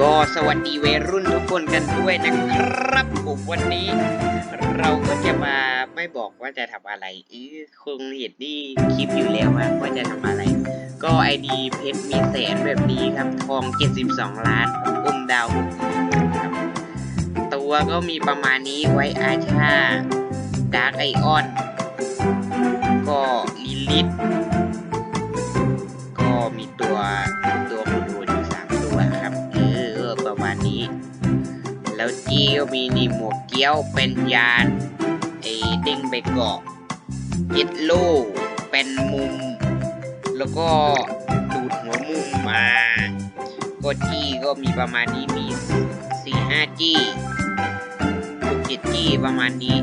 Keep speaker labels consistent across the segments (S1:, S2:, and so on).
S1: ก็สวัสดีวัยรุ่นทุกคนกันด้วยนะครับผมวันนี้ เราก็จะมาไม่บอกว่าจะทำอะไรเออคงเห็นนี่คลิปอยู่แล้วว่าจะทำอะไร ก็ไอดีเพชรมีแสนแบบนี้ครับทอง 72 ล้านอมดาวครับ ตัวก็มีประมาณนี้ไว้อาชาดาร์กไอออน ก็ลิลิทก็มีตัวตัว แล้วจี้ก็มีนี่หมวกเกี้ยวเป็นยานไอ้เด้งไปเกาะเจ็ดโลเป็นมุม แล้วก็ดูดหัวมุมมาก็จี้ก็มีประมาณนี้มีสี่ห้าจี้หกเจ็ดจี้ประมาณนี้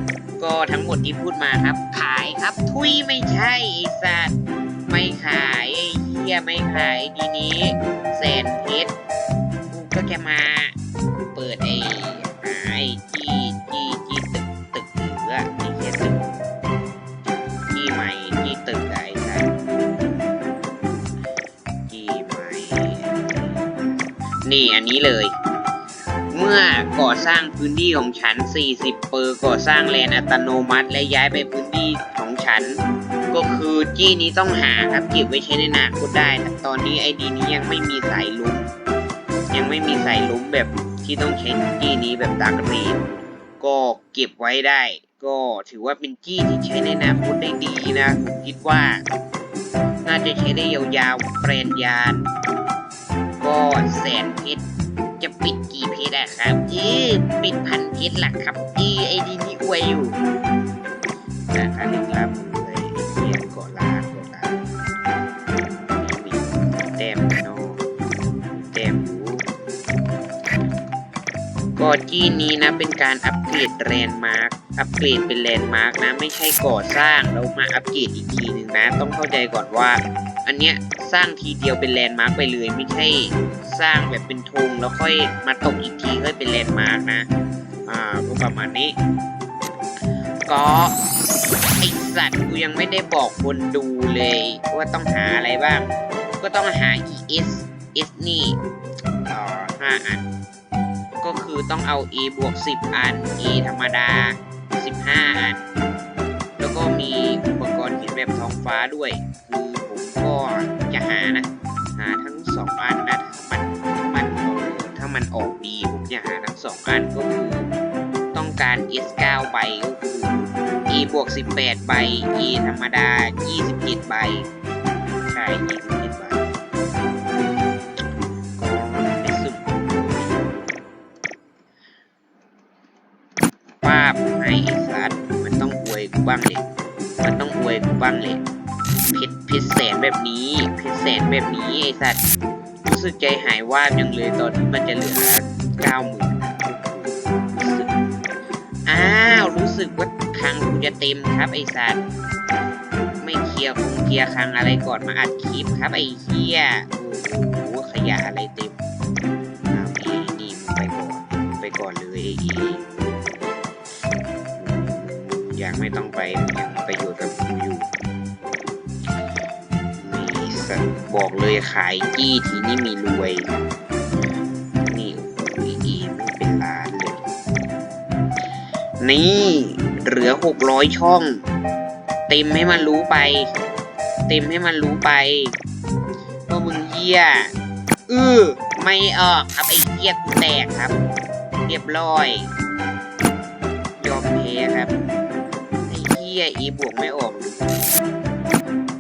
S1: ก็ทั้งหมดที่พูดมาครับ ขายครับทุยไม่ใช่ไอ้สัตว์ไม่ขายไอ้เหี้ยไม่ขายดีนี้แสนเพชรกูก็จะมาเปิดไอ้ นี่อันนี้เลย เมื่อก่อสร้างพื้นที่ของฉัน 40 เปอร์ก่อสร้างแลนอัตโนมัติและย้ายไปพื้นที่ของฉัน ก็คือจี้นี้ต้องหาครับเก็บไว้ใช้ในอนาคตได้แต่ตอนนี้ไอดีนี้ยังไม่มีสายลุ้มยังไม่มีสายลุ้มแบบที่ต้องใช้จี้นี้แบบดักรีดก็เก็บไว้ได้ ก็ถือว่าเป็นจี้ที่ใช้ในอนาคตได้ดีนะผมคิดว่า น่าจะใช้ได้ยาวๆแปรนยาน ก็แสนเพชรจะปิดกี่เพชรอะครับเอ๊ะปิดพันเพชรหลักครับเอ๊ะไอดีนี้อวยอยู่นะครับลึกลับเลยเรียนก่อลาก่อลามีแต้มโนแต้มอยู่ก็ที่นี้นะเป็นการอัปเกรดแลนด์มาร์คอัปเกรดเป็นแลนด์มาร์คนะไม่ใช่ก่อสร้างแล้วมาอัปเกรดอีกทีหนึ่งนะ ต้องเข้าใจก่อนว่า อันเนี้ยสร้างทีเดียวเป็นแลนด์มาร์คไปเลยไม่ใช่สร้างแบบเป็นธงแล้วค่อยมาตกอีกทีค่อยเป็นแลนด์มาร์คนะ อ่าก็ประมาณนี้ ก็ไอสัตว์กูยังไม่ได้บอกคนดูเลยว่าต้องหาอะไรบ้าง ก็ต้องหา ES S นี่ต่อ5อัน ก็คือต้องเอา A บวก10อัน A ธรรมดา15อัน แล้วก็มีอุปกรณ์เขียนแบบท้องฟ้าด้วย จะหานะ หาทั้งสองอันนะถ้ามันถ้ามันเออถ้ามันออกดีผมจะหาทั้งสองอันก็คือต้องการ S9 ใบก็คือ E บวก18 ใบ E ธรรมดา 27 ใบ ใช่ 27 ใบก็ไปสุ่มป้าบให้ไอ้สัตว์มันต้องอวยกูบ้างเลยมันต้องอวยกูบ้างเลย พชรเพชรแสนแบบนี้พชรแสนแบบนี้ไอ้สัตว์รู้สึกใจหายว่าบยังเลยตอนที่มันจะเหลือเก้าหมื่นอ้าวรู้สึกว่าคลังกูจะเต็มครับไอ้สัตว์ไม่เคลียร์คงเคลียร์คลังอะไรก่อนมาอัดคลิปครับไอ้เหี้ยโอ้โหขยะอะไรเต็มอ้าวเอนี่มึงไปก่อนไปก่อนเลยไอ้เอยังไม่ต้องไปยังประโยชน์กับ บอกเลยขายจี้ทีนี่มีรวย นี่โอ้โหอีไม่เป็นล้านเลย นี่เหลือหกร้อยช่อง เต็มให้มันรู้ไป เต็มให้มันรู้ไปว่ามึงเหี้ยอือไม่ออกครับไอ้เหี้ยกูแตกครับ เรียบร้อย ยอมแพ้ครับ ไอ้เหี้ยอีบวกไม่ออก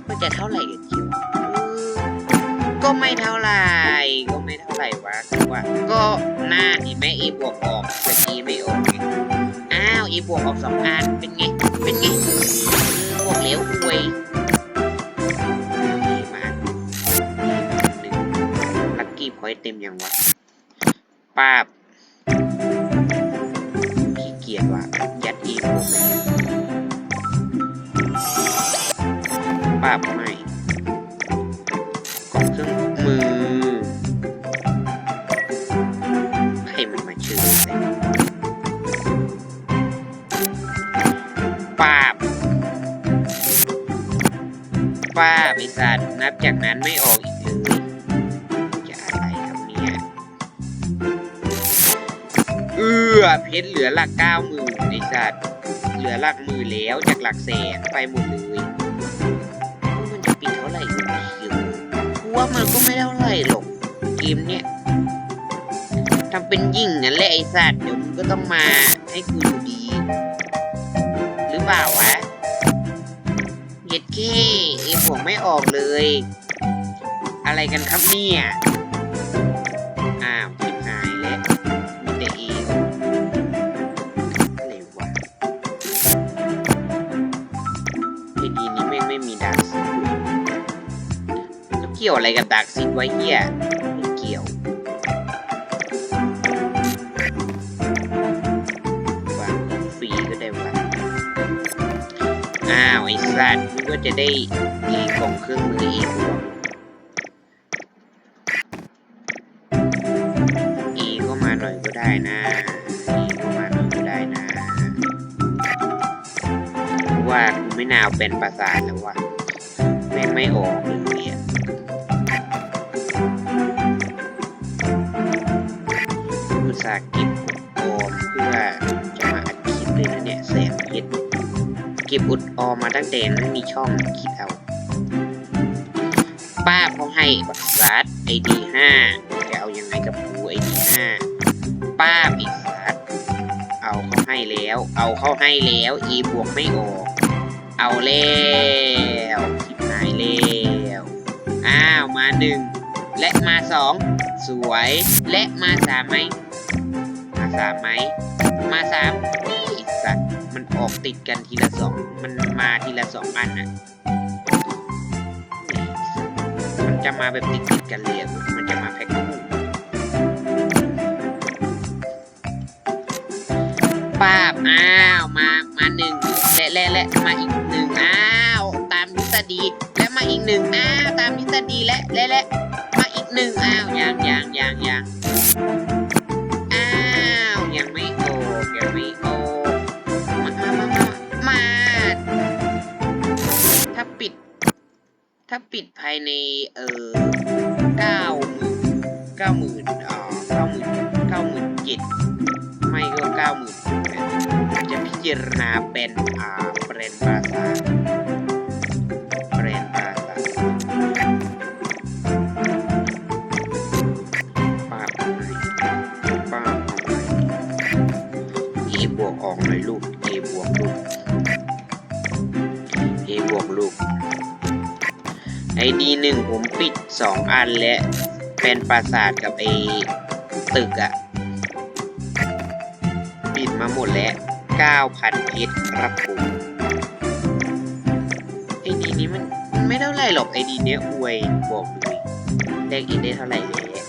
S1: มันจะเท่าไหร่ ก็ไม่เท่าไหร่ก็ไม่เท่าไหร่วะคือว่า ก็หน้าเห็นไหมอีบวกออกแต่อีไม่ออกไงอ้าวอีบวกออกสองอันเป็นไงเป็นไงเออบวกเหลวอวยดีมากดีมากหนึ่งลักกี้พอยต์เต็มยังวะป้าบขี้เกียจว่ะยัดอีบวกปเลยปรับม่ก ชรเหลือหลักเก้าหมื่นไอ้สัตว์เหลือหลักหมื่นแล้วจากหลักแสนไปหมดเลยมันจะปิดเท่าไหร่กูไม่รู้กูว่ามันก็ไม่เท่าไหร่หรอกเกมเนี้ยทำเป็นยิ่งนั่นแหละไอ้สัตว์เดี๋ยวมึงก็ต้องมาให้กูอยู่ดี หรือเปล่าวะเย็ดเก้เอผมไม่ออกเลย อะไรกันครับเนี่ย กี่ยวอะไรกับดาร์กซิดไว้เฮียไม่เกี่ยววางฟรีก็ได้วะอ้าวไอ้สัตว์นึกว่าจะได้เอกล่องเครื่องมือเอกวะอีก็มาหน่อยก็ได้นะอีก็มาหน่อยก็ได้นะ ว่ากูไม่นาวเป็นประสาทแล้วว่ะแม่งไม่ออก ตสาห์เก็บออมเพื่อจะมาอัดคลิปเลยนะเนี่ยแสนเพชรเก็บอุดออมมาตั้งแต่ไม่มีช่องคิดเอา ป้าเขาให้บัตรซัดไอดีห้าจะเอายังไงกับกูไอดีห้าป้าปิดซัดเอาเขาให้แล้ว เอาเขาให้แล้วอีบวกไม่ออก เอาแล้วทิบหายแล้วอ้าวมาหนึ่งและมาสองสวยและมาสามไหม สามไหมมาสามนี่สัตว์มันออกติดกันทีละสองมันมาทีละสองอันน่ะมันจะมาแบบติดติดกันเลยมันจะมาแพ็คคู่ป้าบอ้าวมามาหนึ่งและและและมาอีกหนึ่งอ้าวตามทฤษฎีและมาอีกหนึ่งอ้าวตามทฤษฎีและและและายในเออเก้าหมื่นเก้าหมื่นอ่าเก้าหมื่นเก้าหมื่นเจ็ดไม่ก็เก้าหมื่นจะพิจารณาเป็นอ่าแบรนปราสาทแบรนปราสาทป้าบเอาไหนป้าบเอาไหนเอบวกออกหน่อยลูกเอบวกลูกเอบวกลูก ไอดีหนึ่งผมปิดสองอันและเป็นปราสาทกับไอตึกอะปิดมาหมดแล้ว 9,000เพชรครับผมไอดีนี้มันไม่เท่าไรหรอกไอดีเนี้ยอวยบอกเลยแลกอินได้เท่าไหร่แล้ว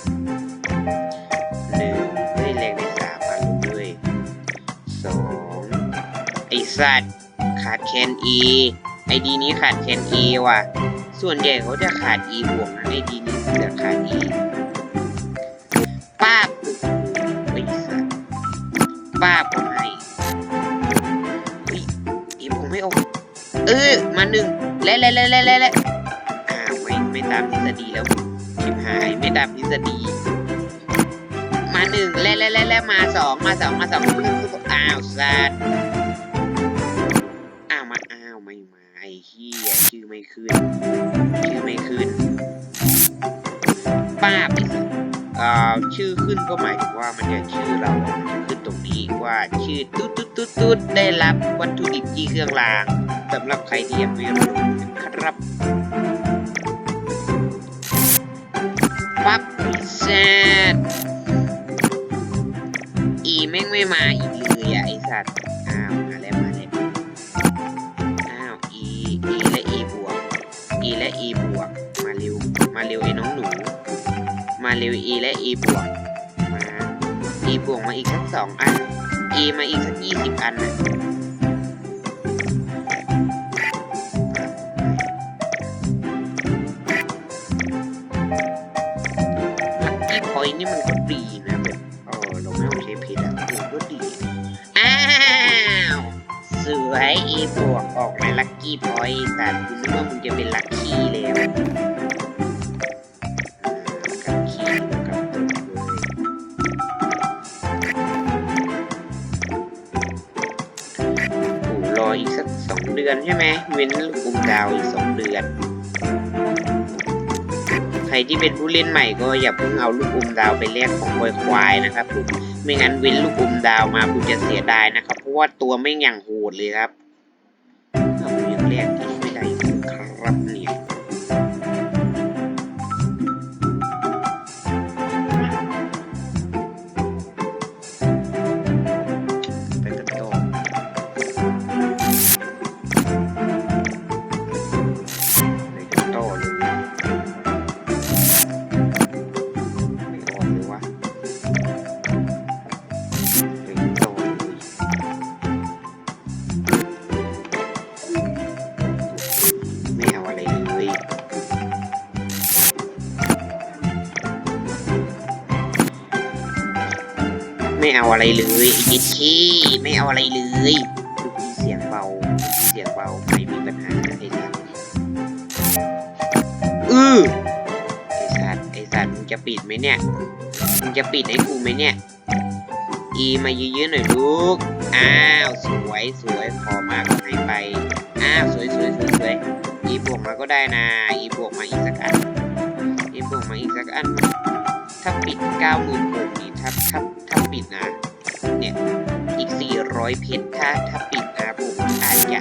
S1: หนึ่งได้แลกได้สามอันด้วยสองไอสัตว์ขาดแคนอีไอดีนี้ขาดแคนอีว่ะ ส่วนใหญ่เขาจะขาด e บวกนะไอดีนี้จะขาด e ป้าบโอ้โหไอ้สัสป้าบผมให้เฮ้ย e ผมไม่ออกเออมาหนึ่งและและและและและและอ้าวไม่ไม่ตามทฤษฎีแล้วชิบหายไม่ตามทฤษฎี มาหนึ่งและและและและมาสองมาสองมาสองอ้าวสัส ชื่อขึ้นก็หมายถึงว่ามันจะชื่อเราจะขึ้นตรงนี้ว่าชื่อตุ๊ดตุ๊ดตุ๊ดตุ๊ดได้รับวัตถุดิบที่เครื่องรางสำหรับใครที่ยังไม่รู้ครับปั๊บแซดอีแม่งไม่มาอีกเลยอะไอสัตว์อ้าวมาแล้วมาแล้วอ้าว e e และ e บวก e และ e บวกมาเร็วมาเร็วไอ้น้องหนู มาเร็ว e และ e บวกมา e บวกมาอีกสักสองอัน e มาอีกสักยี่สิบอันนะลักกี้พอยนี่มันก็ดีนะแบบเออเราไม่ต้องใช้เพชรอะมันก็ดีอ้าวสวยอีบวกออกมาลัคกี้พอยต์แต่คุณนึกว่ามึงจะเป็นลัก นลูกอมดาวอีกสองเดือน ใครที่เป็นผู้เล่นใหม่ก็อย่าเพิ่งเอาลูกอมดาวไปแลกของควายควายนะครับผมไม่งั้นเว้นลูกอมดาวมาคุณจะเสียดายนะครับ เพราะว่าตัวไม่อย่างโหดเลยครับเอาผมยังแลกอีกไม่ได้อี ไม่เอาอะไรเลยไอ้ยิชี่ไม่เอาอะไรเลยลูกพี่เสียงเบาพี่เสียงเบาไม่มีปัญหาไอ้สัตว์อือไอ้สัตว์ไอ้สัตว์มึงจะปิดไหมเนี่ยมึงจะปิดให้กูไหมเนี่ย อีมายืนๆหน่อยลูกอ้าวสวยสวยพอมากก็ให้ไปอ้าวสวยสวยสวยสวยอีบวกมาก็ได้นะอีบวกมาอีกสักอันอีบวกมาอีกสักอันถ้าปิดเก้าหมื่นหก นะเนี่ยอีกสี่ร้อยเพชรถ้าถ้าปิดนะผมอาจจะ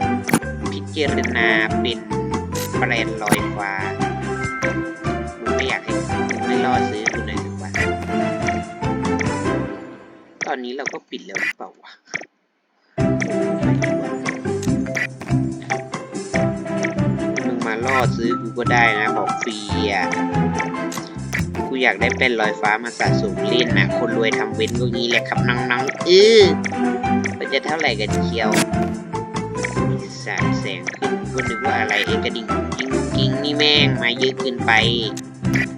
S1: พิจารณาเป็นแบรนด์ลอยฟ้าผมไม่อยากให้ผมไม่รอซื้อคุณหน่อยหรือว่า ตอนนี้เราก็ปิดแล้วหรือเปล่าวะมึงมาล่อซื้อกูก็ได้นะบอกฟรีอะ อยากได้เป็นลอยฟ้ามาสะสมเล่นนะคนรวยทำเว้นพวก็งี้แหละครับน้องๆเออมันจะเท่าไหร่กันเชียวมีสามแสงขึ้นก็นึกว่าอะไรเอกระดิ่งกิ้งกิ้งนี่แม่งมาเยอะเกินไป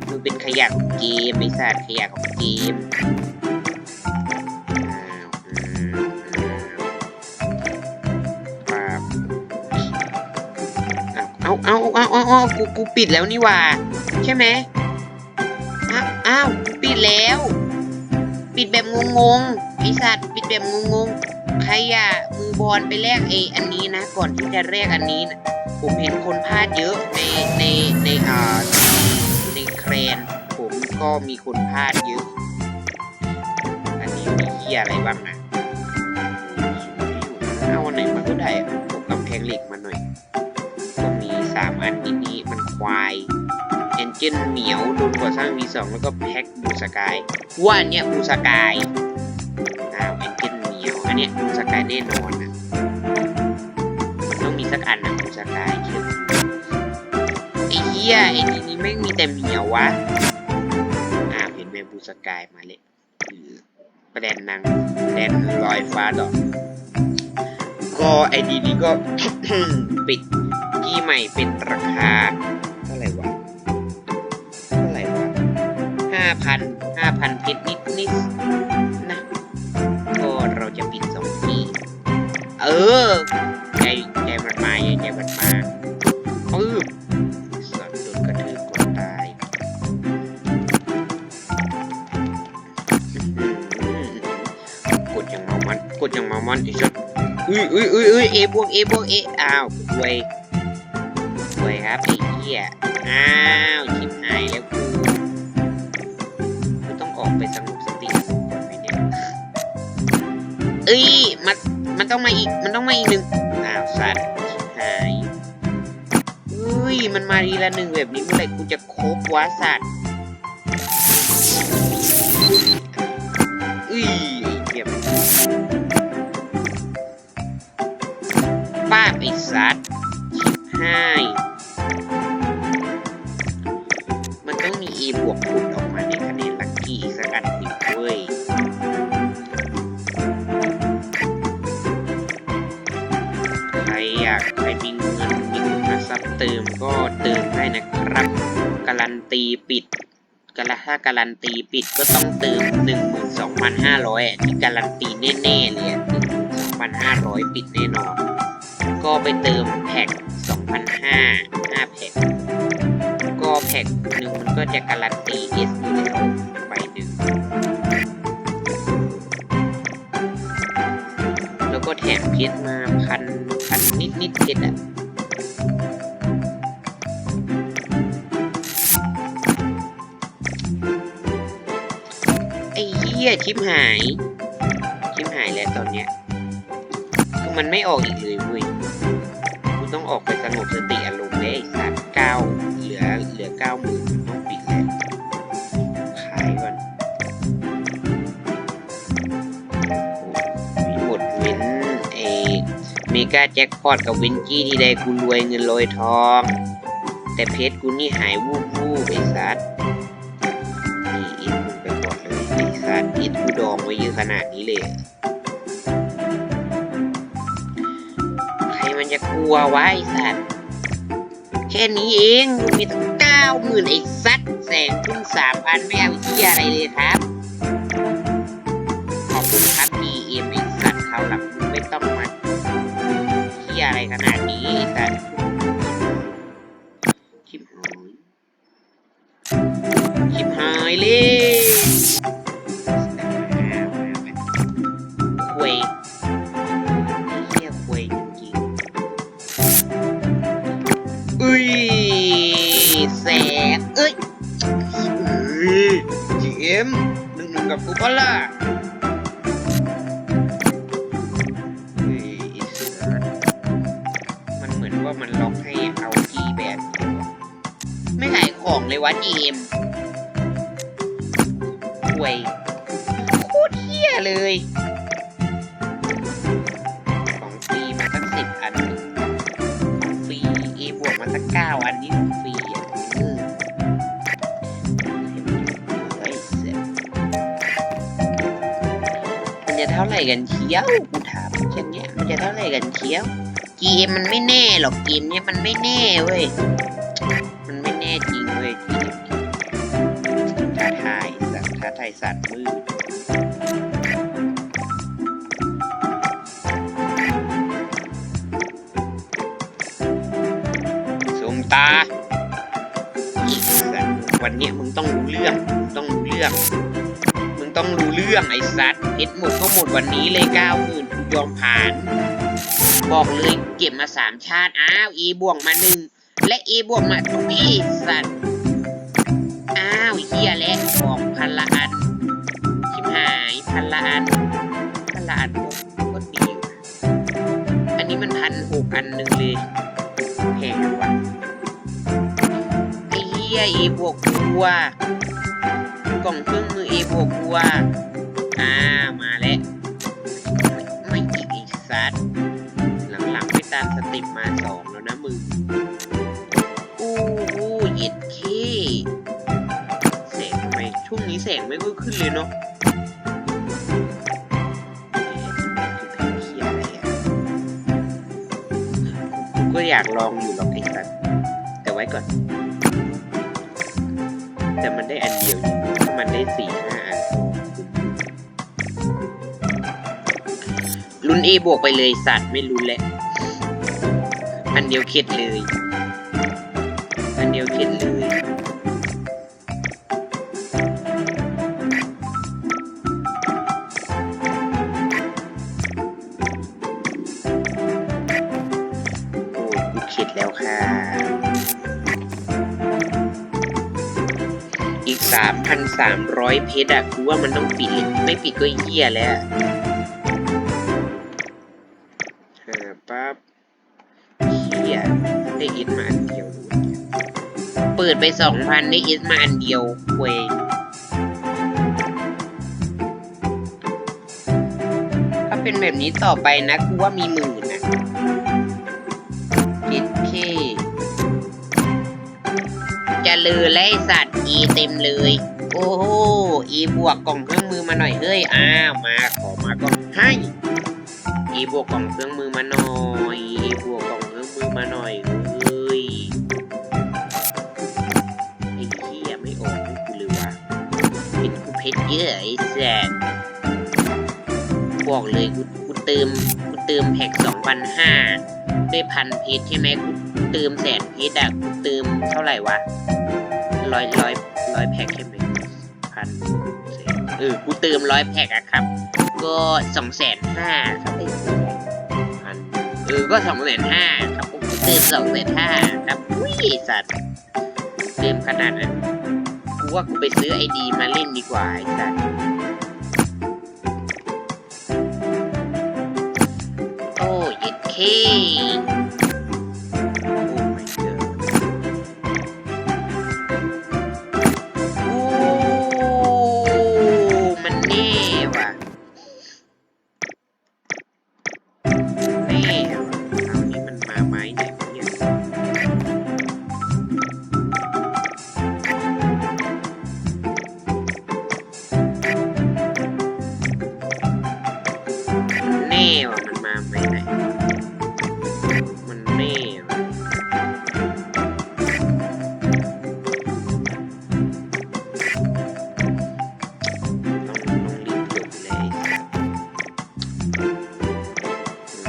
S1: มึงเป็นขยะของเกมไม่ทราบขยะของเกมอ้าวอ้าวอ้าวอ้าวอ้ากูกูปิดแล้วนี่ว่า ใช่ไหมาวปิดแล้ว ปิดแบบงงๆไอสัตว์ปิดแบบงงๆใครอะมือบอลไปแลกเออันนี้นะ ก่อนที่จะแลกอันนี้นะผมเห็นคนพลาดเยอะในในในอ่าในแครนผมก็มีคนพลาดเยอะ อันนี้มีเฮียอะไรบ้างนะเอาอันไหนมาก็ได้ผมกำแพงเหล็กมาหน่อย ก็มีสามอันนี้มันควาย เจนเหนียวโดนก่อสร้าง V2 แล้วก็แพ็คบูสกายว่าอันเนี้ยบูสกายอ้าวเอนจินเหนียวอันเนี้ยบูสกายแน่นอนนะมันต้องมีสักอันนะบูสกายเชื่อไอ้เหี้ยไอ้นี่นี่ไม่มีแต่เหนียววะอ้าวเห็นไหมบูสกายมาเลยอือแบรนนางแบรนด์ลอยฟ้าดอกก็ไอดีนี้ก็ปิดที่ใหม่เป็นราคาาพันห้าพันเพชรนิดนิดนะ ก็เราจะปิดสองทีเออใจใจมันมาใจมันมาปึ๊บสัตว์โดนกระทืบกดตายอื้อกดอย่างเมามันกดอย่างเมามันไอ้สัตว์อุ้ยอุ้ยอุ้ยอุ้ยเอบวกเอบวกเออ้าวรวยรวยครับไอ้เหี้ยอ้าวชิบหายแล้วกู เอ้ย มัน มันต้องมาอีก มันต้องมาอีกหนึ่งอ้าวสัตว์หายเฮ้ย มันมาทีละหนึ่งแบบนี้เมื่อไหร่กูจะครบวะสัตว์เอ้ยไอ้เหี้ยป้าไอ้สัตว์ชิบหายมันต้องมี A บวกผุดออกมาในคะ นมีทุนทรัพย์เติมก็เติมได้นะครับ การันตีปิดการถ้าการันตีปิดก็ต้องเติม 12,500อะที่การันตีแน่ๆเลยอะ12,500 ปิดแน่นอน ก็ไปเติมแพ็ก2,500 5แพ็กก็แพ็กหนึ่งมันก็จะการันตี S อยู่แล้วใบหนึ่งแล้วก็แถมเพชรมาพันพันนิดนิดๆเพชรอะ ฮียชิปหายชิปหายแล้วตอนเนี้ยคือมันไม่ออกอีกเลยเว้ยกูต้องออกไปสงบสติอารมณ์เลยไอ้สัตว์เก้าเหลือเหลือเก้าหมื่นต้องปิดแล้วขายก่อนมีหมดเว้นเอเมกาแจ็คพอตกับเวนจี้ที่ใดกูรวยเงินลอยทอง แต่เพชรกูนี่หายวูบวูบไอ้สัตว์ ไอ้สัตว์อิดกูดองไว้เยอะขนาดนี้เลย ใครมันจะกลัววะไอ้สัตว์ แค่นี้เองมีตั้งเก้าหมื่นไอ้สัตว์แสงคุณสามพันไม่เอาเที่ยอะไรเลยครับ ขอบคุณครับ DM ไอ้สัตว์เขาหลับไม่ต้องมาเที่ยอะไรขนาดนี้ไอ้สัตว์ชิบหายชิบหายเลย เอ้ยเอ้ยจีเอ็มหนึ่งหนึ่งกับกูปะล่ะเฮ้ยอ้สัสมันเหมือนว่ามันล็อกให้เอาจีแบบไม่ขายของเลยวะจีเอ็มห่วยโคตรเที่ยเลย ร่กันเชียวกูถามแค่นเนี้ยมันจะเท่าไหร่กันเชียว GM มันไม่แน่หรอกเกมเนี้ยมันไม่แน่เว้ย มันไม่แน่จริงเว้ยทีมท้าทายสัตว์ท้าทายสัตว์มืดสมตา วันเนี้ยมึงต้องรู้เรื่อง มึงต้องรู้เรื่อง มึงต้องรู้เรื่องไอ้สัตว์ เพชรหมดก็หมดวันนี้เลยเก้าหมื่นกูยอมผ่าน บอกเลยเก็บมาสามชาติ อ้าว e บวกมาหนึ่งและ e บวกมาทุกอีสัตว์ อ้าวเฮียและของพันละอันชิบหายพันละอันพันละอันก็ก็ดีอันนี้มันพันหกอันหนึ่งเลยแพงว่ะไอ้เฮีย e บวกกูว่ะกล่องเครื่องมือ e บวกกูว่ะ อ่า มาแล้วไม่ไม่อีกไอ้สัตว์หลังๆไม่ตามสติปมาสองแล้วนะมึง อู้อู้เย็ดเคแสงทำไมช่วงนี้แสงไม่ค่อยขึ้นเลยเนาะก็อยากลองอยู่หรอกไอ้สัตว์แต่ไว้ก่อน แต่มันได้อันเดียว มันได้สี่ นลุ้นเอบวกไปเลยสัตว์ไม่ลุ้แหละ อันเดียวเข็ดเลย อันเดียวเข็ดเลยคิดแล้วค่ะ อีกสามพันสามร้อยเพชรอะกูว่ามันต้องปิด ไม่ปิดก็เหี้ยแล้ว ไปสองพันได้อินมาอันเดียวเว้ยถ้าเป็นแบบนี้ต่อไปนะกูว่ามีหมื่นนะเจ็ดเคจะลือและไอ้สัตว์ E เต็มเลย โอ้โห E บวกกล่องเครื่องมือมาหน่อยเฮ้ยอ้าวมาขอมาก่อนให้ E บวกกล่องเครื่องมือมาหน่อย E บวกกล่องเครื่องมือมาหน่อย เพชรเยอไอ้แสบบอกเลยกูกูเติมกูเติมแพ็กสองพันห้าด้วยพันเพชรใช่ไหมกูเติมแสนเพชรอะกูเติมเท่าไหร่วะร้อยร้อยร้อยแพ็กใช่ไหมพันเออกูเติมร้อยแพ็กอะครับ ก็สองแสนห้าครับไอ้พันเออก็สองแสนห้าครับกูเติมสองแสนห้าครับอุ้ยสัตว์เติมขนาดนั้นูว่ากูไปซื้อไอดีมาเล่นดีกว่าไอ้สัสโอ้ยเค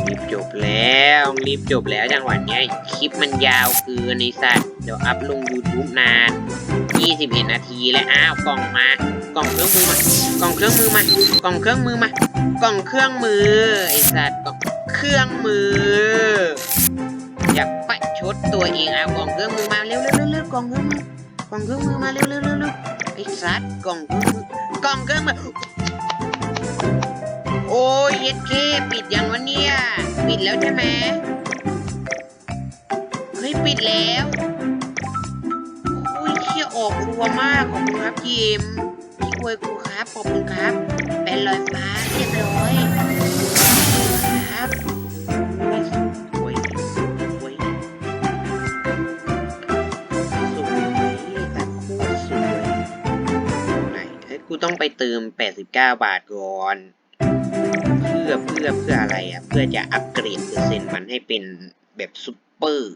S1: รีบจบแล้วรีบจบแล้วจังหวะเนี้ยคลิปมันยาวเกินไอ้สัตว์เดี๋ยวอัพลง YouTube นาน 21 นาทีแล้วอ้าวกล่องมากล่องเครื่องมือมากล่องเครื่องมือมากล่องเครื่องมือมากล่องเครื่องมือไอสัตว์กล่องเครื่องมือ อยากประชดตัวเองเอากล่องเครื่องมือมาเร็วเร็วเร็วเร็วกล่องเครื่องมือกล่องเครื่องมือมาเร็วเร็วเร็วเร็วไอสัตว์กล่องเครื่องมือกล่องเครื่องมือ โอ้ยเย็ดเคปิดยังวะเนี่ย ปิดแล้วใช่ไหมเฮ้ยปิดแล้วโอ้ยเชี่ยออกรัวมากขอบคุณครับทีมพี่ควยกูครับขอบคุณครับเป็นลอยฟ้าเรียบร้อยครับโอ้ยสวยสวยสวยแต่คตรสวยไหนเฮ้กูต้องไปเติม 89 บาทก่อน พื่อเพื่อเพื่ออะไรอะ เพื่อจะอัปเกรดเปอร์เซ็นต์มันให้เป็นแบบซุปเปอร์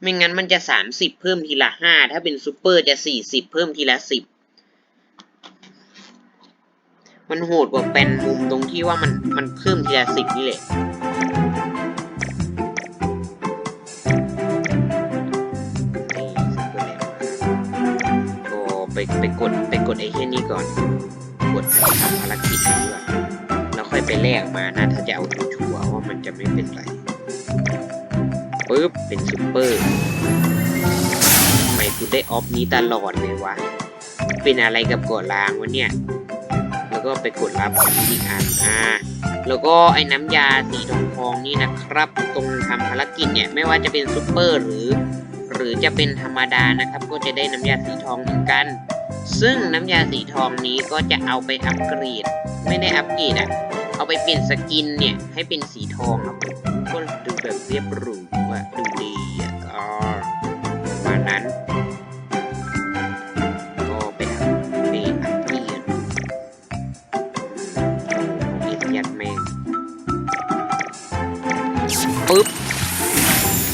S1: ไม่งั้นมันจะสามสิบเพิ่มทีละห้าถ้าเป็นซุปเปอร์จะสี่สิบเพิ่มทีละสิบมันโหดกว่าแปนมุมตรงที่ว่ามันมันเพิ่มทีละสิบนี่แหละนี่ซุปเปอร์แรงโอ้ไปไปกดไปกดไอ้แค่นี้ก่อน กดทำภารกิจนี้ก่อนแล้วค่อย ไปแลกมานะ ถ้าจะเอาชัวร์ว่ามันจะไม่เป็นไรปึ๊บเป็นซูเปอร์ทำไมกูได้ออฟนี้ตลอดเลยวะ เป็นอะไรกับกดล้างวะเนี่ย แล้วก็ไปกดรับอีกอันอ่าแล้วก็ไอ้น้ำยาสีทองทองนี่นะครับ ตรงทำภารกิจเนี่ยไม่ว่าจะเป็นซูเปอร์หรือ หรือจะเป็นธรรมดานะครับ ก็จะได้น้ำยาสีทองเหมือนกัน ซึ่งน้ำยาสีทองนี้ก็จะเอาไปอัปเกรด ไม่ได้อัปเกรดอะ เอาไปเปลี่ยนสกินเนี่ย ให้เป็นสีทองครับก็ดูแบบเรียบหรูอะดูดีอะอ๋อประมาณนั้น ก็ไปทำไปอัปเกรดอืมเอ็ดยัดแมงปึ๊บ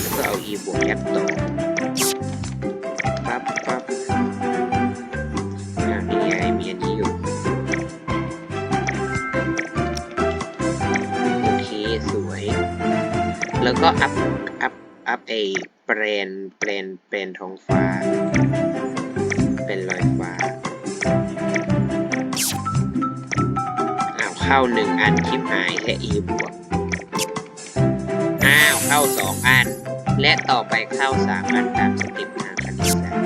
S1: แล้วก็เอา e บวกยัดต่อ แล้วก็อัพ อัพ อัพไอแปรนแปรนแปรนท้องฟ้า เป็นรอยฟ้าอ้าวเข้าหนึ่งอันคลิปหายและ e บวก อ้าวเข้าสองอัน และต่อไปเข้าสามอันตามสเต็ปทางคณิตศาสตร์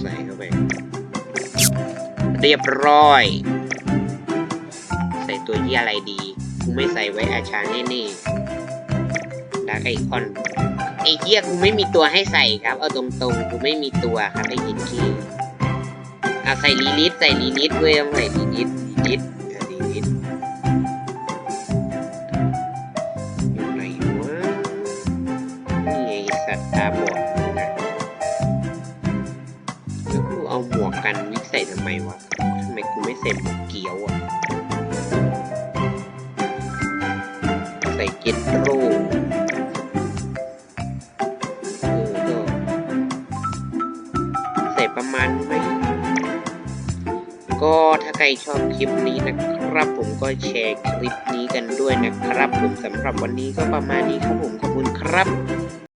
S1: ใส่เข้าไปเรียบร้อย ที่อะไรดี กูไม่ใส่ไว้อาชาแน่ๆดักไอคอน ไอเหี้ยกูไม่มีตัวให้ใส่ครับ เอาตรงๆ กูไม่มีตัวครับไอยินคีเอาใส่ลีลิสใส่ลีลิสเว้ยต้องใส่ลีลิส ก็แชร์คลิปนี้กันด้วยนะครับ ผมสำหรับวันนี้ก็ประมาณนี้ครับผมขอบคุณครับ